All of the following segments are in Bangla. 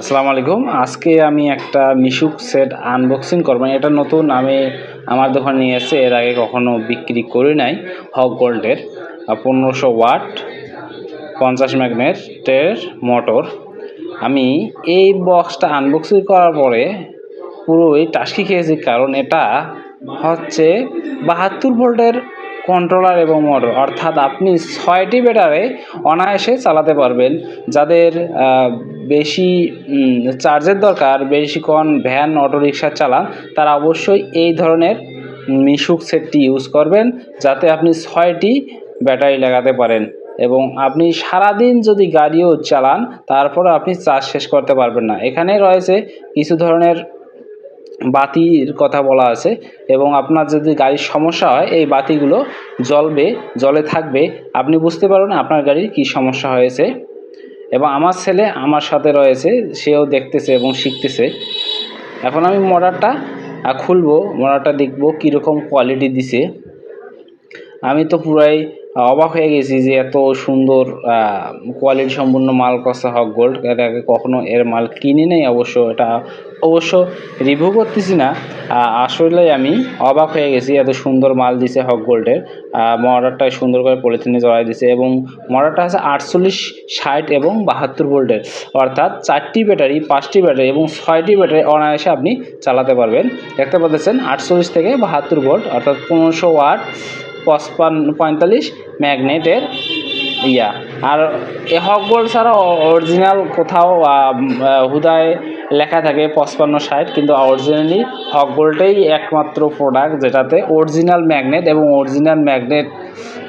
আসসালামু আলাইকুম। আজকে আমি একটা মিশুক সেট আনবক্সিং করব। এটা নতুন, আমি আমার দোকানে নিয়ে এসে এর আগে কখনো বিক্রি করি নাই। হক গোল্ডের পনেরোশো ওয়াট, পঞ্চাশ ম্যাগনেটের মোটর। আমি এই বক্সটা আনবক্সিং করার পরে পুরোই টাস্কি খেয়েছি, কারণ এটা হচ্ছে বাহাত্তর ভোল্টের কন্ট্রোলার এবং মোটর অর্থাৎ আপনি ছয়টি ব্যাটারে অনায়াসে চালাতে পারবেন। যাদের বেশি চার্জের দরকার, বেশিক্ষণ ভ্যান অটোরিকশা চালান, তারা অবশ্যই এই ধরনের মিশুক সেটটি ইউজ করবেন, যাতে আপনি ছয়টি ব্যাটারি লাগাতে পারেন। এবং আপনি সারাদিন যদি গাড়িও চালান, তারপরে আপনি চার্জ শেষ করতে পারবেন না। এখানে রয়েছে কিছু ধরনের বাতির কথা বলা আছে, এবং আপনার যদি গাড়ির সমস্যা হয়, এই বাতিগুলো জ্বলবে জলে থাকবে, আপনি বুঝতে পারবেন আপনার গাড়ির কী সমস্যা হয়েছে। এবং আমার ছেলে আমার সাথে রয়েছে সেও দেখতেছে এবং শিখতেছে। এখন আমি মোটরটা আহ, খুলবো মোটরটা দেখব কীরকম কোয়ালিটি দিছে। আমি তো পুরাই অবাক হয়ে গেছি যে এত সুন্দর কোয়ালিটি সম্পূর্ণ মাল কষা হক গোল্ড এর আগে কখনো এর মাল কিনি নাই অবশ্য এটা অবশ্য রিভিউ করতেছি না। আসলে আমি অবাক হয়ে গেছি এত সুন্দর মাল দিছে হক গোল্ডের মডারটা সুন্দর করে পলিথিনে জড়াই দিছে এবং মডারটা আছে আটচল্লিশ ষাট এবং বাহাত্তর ভোল্টের অর্থাৎ চারটি ব্যাটারি, পাঁচটি ব্যাটারি এবং ছয়টি ব্যাটারি অনায়াসে আপনি চালাতে পারবেন। দেখতে পাচ্ছেন আটচল্লিশ থেকে বাহাত্তর ভোল্ট অর্থাৎ পনেরোশো ওয়াট পঁচপান্ন পঁয়তাল্লিশ ম্যাগনেটের ইয়া। আর এ হক গোল্ড ছাড়া অরিজিনাল কোথাও হুদায় লেখা থাকে পঁচপান্ন ষাট, কিন্তু অরিজিনালি হক বোল্টেই একমাত্র প্রোডাক্ট যেটাতে অরিজিনাল ম্যাগনেট এবং অরিজিনাল ম্যাগনেট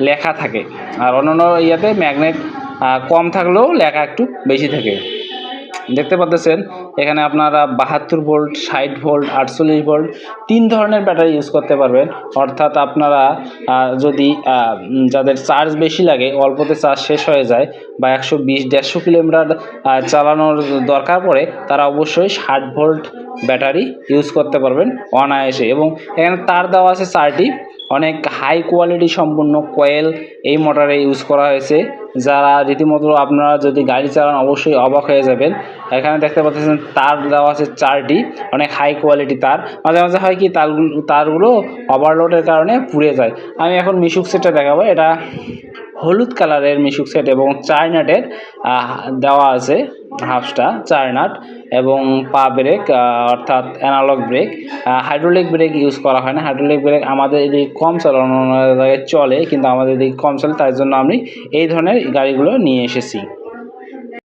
লেখা থাকে। আর অন্যান্য ইয়াতে ম্যাগনেট কম থাকলেও লেখা একটু বেশি থাকে। দেখতে পাচ্ছেন এখানে আপনারা বাহাত্তর ভোল্ট, ষাট ভোল্ট, আটচল্লিশ ভোল্ট তিন ধরনের ব্যাটারি ইউজ করতে পারবেন। অর্থাৎ আপনারা যদি যাদের চার্জ বেশি লাগে, অল্পতে চার্জ শেষ হয়ে যায় বা একশো বিশ, দেড়শো কিলোমিটার চালানোর দরকার পড়ে, তারা অবশ্যই ষাট ভোল্ট ব্যাটারি ইউজ করতে পারবেন অনায়াসে। এবং এখানে তার দেওয়া আছে চারটি অনেক হাই কোয়ালিটি সম্পূর্ণ কয়েল এই মোটরে ইউজ করা হয়েছে। যারা রীতিমতো আপনারা যদি গাড়ি চালান অবশ্যই অবাক হয়ে যাবেন। এখানে দেখতে পাচ্ছেন তার দেওয়া আছে চারটি অনেক হাই কোয়ালিটি তার। মাঝে মাঝে হয় কি তারগুলো তারগুলো ওভারলোডের কারণে পুড়ে যায়। আমি এখন মিশুক সেটটা দেখাবো। এটা হলুদ কালারের মিশুক সেট এবং চার নাটের আহ, দেওয়া আছে। হাফসটা চার নাট এবং পা ব্রেক অর্থাৎ analog brake. Hydraulic brake use করা হয় না। হাইড্রোলিক ব্রেক আমাদের এদিকে কম চলে অন্য অন্য জায়গায় চলে, কিন্তু আমাদের এদিকে কম চলে তাই জন্য আমি এই ধরনের গাড়িগুলো নিয়ে এসেছি।